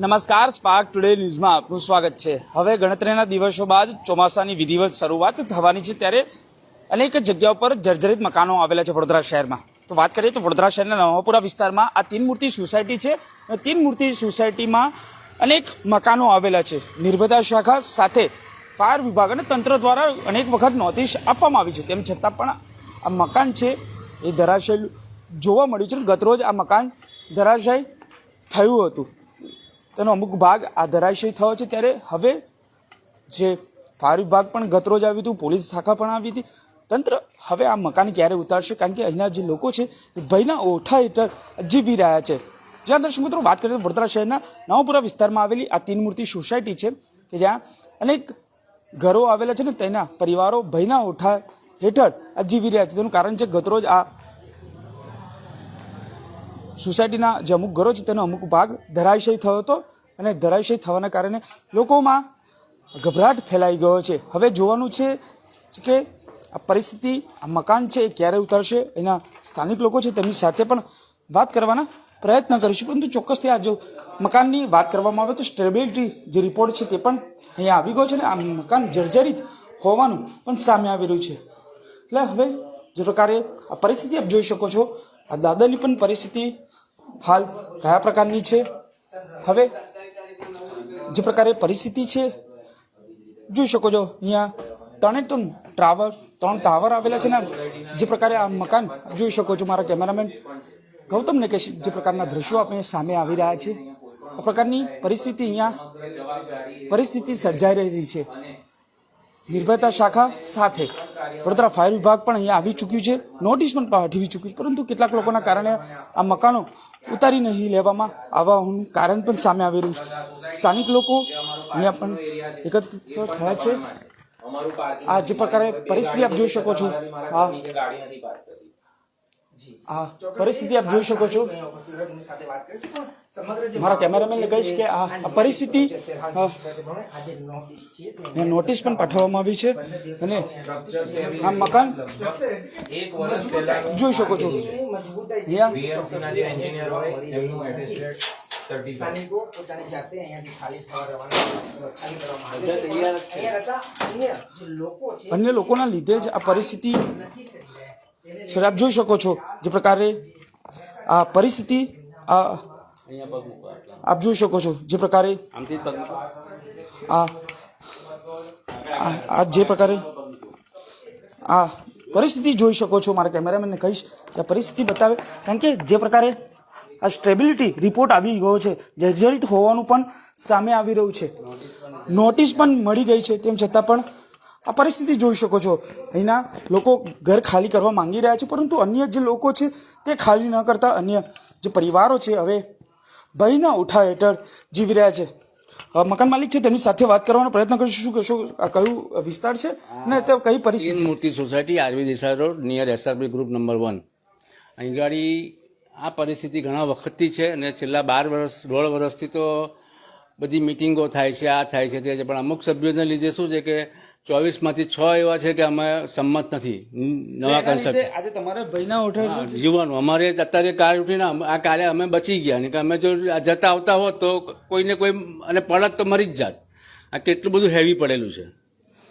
નમસ્કાર spark today ન્યૂઝમાં આપનું સ્વાગત છે. હવે ગણતરીના દિવસો બાદ ચોમાસાની વિધિવત શરૂઆત થવાની છે ત્યારે અનેક જગ્યાઓ પર જર્જરિત મકાનો આવેલા છે વડોદરા શહેરમાં. તો વાત કરીએ તો વડોદરા શહેરના નવાપુરા વિસ્તારમાં આ તીન મૂર્તિ સોસાયટી છે. અને તીન મૂર્તિ સોસાયટીમાં અનેક મકાનો આવેલા છે. નિર્ભયતા શાખા સાથે ફાયર વિભાગ અને તંત્ર દ્વારા અનેક વખત નોટિસ આપવામાં આવી છે. તેમ છતાં પણ આ મકાન છે એ ધરાશય. જોવા મળ્યું છે ગતરોજ આ મકાન ધરાશય થયું હતું. તેનો અમુક ભાગ આ ધરાશય થયો છે ત્યારે હવે જે ફાયર વિભાગ પણ ગતરોજ આવ્યું હતું, પોલીસ શાખા પણ આવી હતી. તંત્ર હવે આ મકાન ક્યારે ઉતારશે? કારણ કે અહીંના જે લોકો છે, એ ભયના ઓઠા હેઠળ જીવી રહ્યા છે. જ્યાં દર્શક મિત્રો, વાત કરીએ તો વડોદરા શહેરના નવાપુરા વિસ્તારમાં આવેલી આ તીન મૂર્તિ સોસાયટી છે, કે જ્યાં અનેક ઘરો આવેલા છે ને, તેના પરિવારો ભયના ઓઠા હેઠળ જીવી રહ્યા છે. તેનું કારણ છે ગતરોજ આ સોસાયટીના જે અમુક ઘરો છે તેનો અમુક ભાગ ધરાશય થયો હતો અને ધરાશય થવાના કારણે લોકોમાં ગભરાટ ફેલાઈ ગયો છે. હવે જોવાનું છે કે આ પરિસ્થિતિ, આ મકાન છે એ ક્યારે ઉતારશે? એના સ્થાનિક લોકો છે તેમની સાથે પણ વાત કરવાના પ્રયત્ન કરીશું. પરંતુ ચોક્કસથી આ જો મકાનની વાત કરવામાં આવે તો સ્ટેબિલિટી જે રિપોર્ટ છે તે પણ અહીંયા આવી ગયો છે ને આ મકાન જર્જરિત હોવાનું પણ સામે આવી રહ્યું છે. એટલે હવે જે પ્રકારે આ પરિસ્થિતિ આપ જોઈ શકો છો, આ દાદરની પણ પરિસ્થિતિ હાલ કયા પ્રકારની છે? હવે જે પ્રકારે પરિસ્થિતિ છે, જોઈ શકો છો, અહીંયા ત્રણે ત્રણ ટ્રાવર ત્રણ ટાવર આવેલા છે ને જે પ્રકારે આ મકાન, જોઈ શકો છો મારા કેમેરામેન. ગૌતમને કહેશ જે પ્રકારના દ્રશ્યો આપણે સામે આવી રહ્યા છે. આ પ્રકારની પરિસ્થિતિ અહીંયા, પરિસ્થિતિ સર્જાઈ રહી છે. નિર્ભયતા શાખા સાથે. વડોદરા ફાયર વિભાગ પણ અહીંયા આવી ચૂક્યું છે. નોટિસ પણ પાઠવી ચૂક્યું છે. પરંતુ કેટલાક લોકોના કારણે આ મકાનો ઉતારી નહીં લેવામાં આવવાનું કારણ પણ સામે આવી રહ્યું છે. સ્થાનિક લોકો અહીંયા પણ એકત્રિત થયા છે. આ જે પ્રકારે પરિસ્થિતિ આપ જોઈ શકો છો. આ આ પરિસ્થિતિ આપ જોઈ શકો છો. મારા કેમેરામેનને કહીશ કે આ પરિસ્થિતિ નોટિસ પણ પાઠવવામાં આવી છે. અને આ મકાન એક વર્ષ પહેલા જોઈ શકો છો. પોતાની જાતે અહીંયાથી ખાલી થવા રહેવાના ખાલી કરવામાં આવે અન્ય જે લોકો છે અન્ય લોકોના લીધે જ આ પરિસ્થિતિ સર આપ જોઈ શકો છો જે પ્રકારે આ પરિસ્થિતિ આ આપ જોઈ શકો છો જે પ્રકારે આ આ જે પ્રકારે આ પરિસ્થિતિ જોઈ શકો છો. મારા કેમેરામેનને કહીશ કે પરિસ્થિતિ બતાવે. કારણ કે જે પ્રકારે આ સ્ટેબિલિટી રિપોર્ટ આવી ગયો છે જર્જરિત હોવાનું પણ સામે આવી રહ્યું છે. નોટિસ પણ મળી ગઈ છે તેમ છતાં પણ આ પરિસ્થિતિ જોઈ શકો છો. અહીંના લોકો ઘર ખાલી કરવા માંગી રહ્યા છે પરંતુ અન્ય જે લોકો છે તે ખાલી ન કરતા અન્ય જે પરિવારો છે હવે ભયના ઉઠા હેઠળ જીવી રહ્યા છે. મકાન માલિક છે તેમની સાથે વાત કરવાનો પ્રયત્ન કરીશું. શું કહેશો? આ કયું વિસ્તાર છે? અને તે કઈ પરિસ્થિતિ? Murti society R V Desai road near SRB group number one. અહીં ગાડી આ પરિસ્થિતિ ઘણા વખતથી છે અને છેલ્લા બાર વર્ષ દોઢ વર્ષથી તો બધી મિટિંગો થાય છે આ થાય છે તે છે. પણ અમુક સભ્યોને લીધે શું છે કે ચોવીસમાંથી છ એવા છે કે અમે સંમત નથી. નવા કન્સેપ્ટ આજે તમારા ભાઈના ઉઠા જીવવાનું અમારે અત્યારે કાર ઉઠીને આ કાલે અમે બચી ગયા. કે અમે જો જતા આવતા હોત તો કોઈને કોઈ અને પડત તો મરી જ જાત. આ કેટલું બધું હેવી પડેલું છે.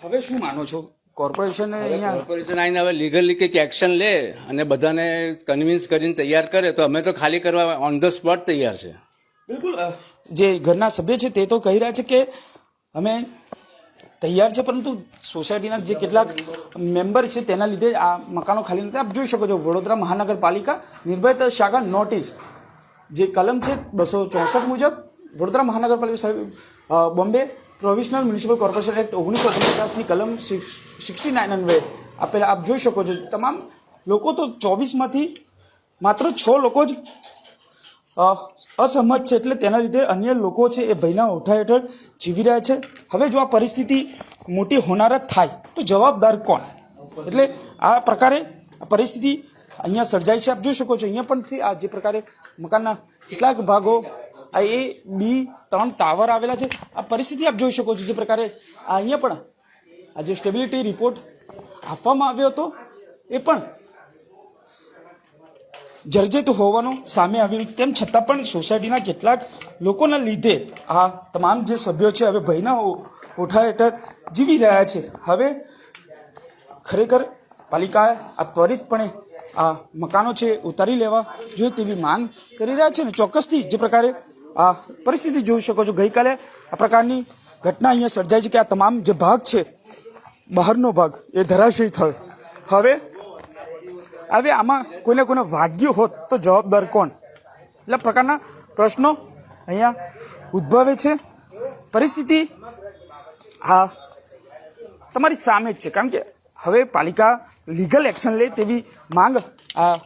હવે શું માનો છો? કોર્પોરેશન કોર્પોરેશન આવીને હવે લીગલી કંઈક એક્શન લે અને બધાને કન્વિન્સ કરીને તૈયાર કરે. તો અમે તો ખાલી કરવા ઓન ધ સ્પોટ તૈયાર છે. બિલકુલ જે ઘરના સભ્ય છે તે તો કહી રહ્યા છે કે અમે તૈયાર છે, પરંતુ સોસાયટીના જે કેટલાક મેમ્બર છે તેના લીધે આ મકાનો ખાલી નથી. આપ જોઈ શકો છો, વડોદરા મહાનગરપાલિકા નિર્ભયતા શાખા નોટિસ. જે કલમ છે બસો ચોસઠ મુજબ, વડોદરા મહાનગરપાલિકા સાહેબ Bombay provisional municipal corporation act ઓગણીસો ઓગણપચાસની કલમ સિક્સટી નાઇન અન્વયે આપેલા આપ જોઈ શકો છો, તમામ લોકો તો ચોવીસમાંથી માત્ર છ લોકો જ અસહમત છે એટલે તેના લીધે અન્ય લોકો છે એ ભયના ઓઠા હેઠળ જીવી રહ્યા છે. હવે જો આ પરિસ્થિતિ મોટી હોનારત થાય, તો જવાબદાર કોણ? એટલે આ પ્રકારે પરિસ્થિતિ અહીંયા સર્જાય છે. આપ જોઈ શકો છો, અહીંયા પણથી આ જે પ્રકારે મકાનના કેટલાક ભાગો, આ એ, બી, ત્રણ ટાવર આવેલા છે. આ પરિસ્થિતિ આપ જોઈ શકો છો, જે પ્રકારે આ અહીંયા પણ આ જે સ્ટેબિલિટી રિપોર્ટ આપવામાં આવ્યો હતો, એ પણ જર્જરિત હોવાનું સામે આવ્યું તેમ છતાં પણ સોસાયટીના કેટલાક લોકોના લીધે આ તમામ જે સભ્યો છે, હવે ભયના ઓઠા હેઠળ જીવી રહ્યા છે. હવે ખરેખર પાલિકાએ આ ત્વરિતપણે આ મકાનો છે ઉતારી લેવા જોઈએ તેવી માંગ કરી રહ્યા છે ને ચોક્કસથી જે પ્રકારે આ પરિસ્થિતિ જોઈ શકો છો, ગઈકાલે આ પ્રકારની ઘટના અહીંયા સર્જાઈ છે કે આ તમામ જે ભાગ છે, બહારનો ભાગ એ ધરાશયી થયો. હવે હવે આમાં કોઈને કોઈને વાગ્યું હોત તો જવાબદાર કોણ? એટલે પ્રકારના પ્રશ્નો અહીંયા ઉદ્ભવે છે. પરિસ્થિતિ આ તમારી સામે જ છે. કારણ કે હવે પાલિકા લીગલ એક્શન લે તેવી માંગ આ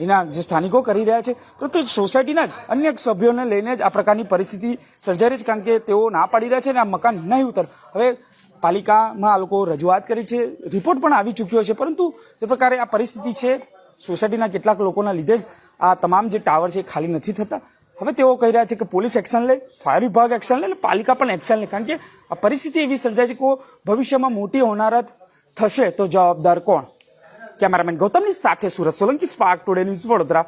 એના જે સ્થાનિકો કરી રહ્યા છે. પરંતુ સોસાયટીના જ અન્ય સભ્યોને લઈને જ આ પ્રકારની પરિસ્થિતિ સર્જાઈ છે. કારણ કે તેઓ ના પાડી રહ્યા છે અને આ મકાન નહીં ઉતર. હવે પાલિકામાં આ લોકો રજૂઆત કરી છે, રિપોર્ટ પણ આવી ચૂક્યો છે, પરંતુ જે પ્રકારે આ પરિસ્થિતિ છે, સોસાયટીના કેટલાક લોકોના લીધે જ આ તમામ જે ટાવર છે ખાલી નથી થતા. હવે તેઓ કહી રહ્યા છે કે પોલીસ એક્શન લે, ફાયર વિભાગ એક્શન લે, અને પાલિકા પણ એક્શન લે, કારણ કે આ પરિસ્થિતિ એવી સર્જાય છે કે ભવિષ્યમાં મોટી હોનારત થશે તો જવાબદાર કોણ? કેમેરામેન ગૌતમની સાથે Surat Solanki, spark today news Vadodara.